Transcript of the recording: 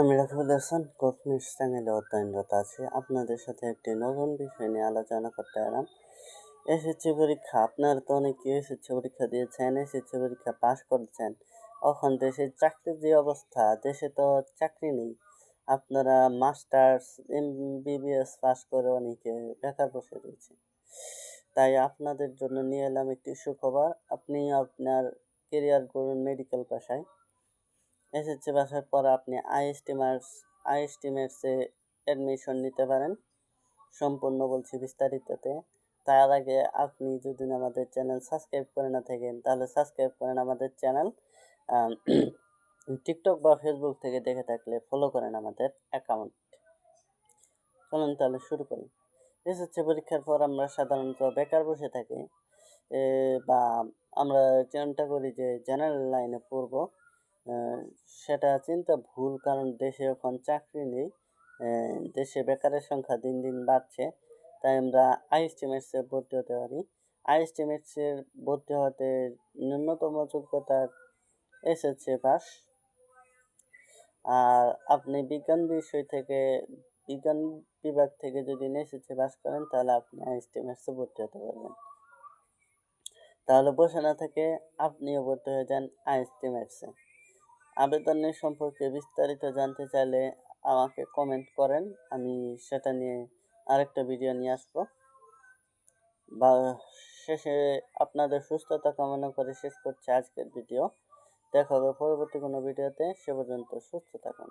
আমি রাকিবুল হাসান কোকনিস চ্যানেলে অধ্যয়নরত আছি। আপনাদের সাথে একটি নতুন বিষয় নিয়ে আলোচনা করতে এলাম। এসএসসি পরীক্ষা, আপনারা তো অনেকে এসএসসি পরীক্ষা দিয়েছেন, এসএসসি পরীক্ষা পাশ করেছেন। এখন দেশের চাকরির যে অবস্থা, দেশে তো চাকরি নেই। আপনারা মাস্টার্স, এমবিবিএস পাস করে অনেকে বেকার বসে রয়েছে। তাই আপনাদের জন্য নিয়ে এলাম একটি সুখবর। আপনি আপনার কেরিয়ার করুন মেডিকেল পেশায়। এসএসসি পাসের পর আপনি আইএসটিমার্স আইএসটিমার্সে অ্যাডমিশন নিতে পারেন। সম্পূর্ণ বলছি বিস্তারিততে। তার আগে আপনি যদি আমাদের চ্যানেল সাবস্ক্রাইব করে না থাকেন, তাহলে সাবস্ক্রাইব করেন আমাদের চ্যানেল টিকটক বা ফেসবুক থেকে দেখে থাকলে ফলো করেন আমাদের অ্যাকাউন্ট চলুন তাহলে শুরু করি। এসএসসি পরীক্ষার পর আমরা সাধারণত বেকার বসে থাকি। বা আমরা চিন্তা করি যে জেনারেল লাইনে পড়ব। সেটা চিন্তা ভুল কারণ দেশে এখন চাকরি নেই। দেশে বেকারের সংখ্যা দিন দিন বাড়ছে, তাই আমরা আইএসটি আইএসটিমেটসে ভর্তি হতে পারি। আইএসটি আইএসটিমেটসের ভর্তি হতে ন্যূনতম যোগ্যতার এসএসসি পাস আর আপনি বিজ্ঞান বিষয় থেকে, বিজ্ঞান বিভাগ থেকে যদি এসএসসি পাস করেন, তাহলে আপনি আইএসটি আইএসটিমেটসে ভর্তি হতে পারবেন। তাহলে বসে না থেকে আপনিও ভর্তি হয়ে যান আইএসটি আইএসটিমেটসে আবেদনের সম্পর্কে বিস্তারিত জানতে চাইলে আমাকে কমেন্ট করেন। আমি সেটা নিয়ে আরেকটা ভিডিও নিয়ে আসব। বা শেষে আপনাদের সুস্থতা কামনা করে শেষ করছি আজকের ভিডিও দেখা হবে পরবর্তী কোনো ভিডিওতে সে পর্যন্ত সুস্থ থাকুন।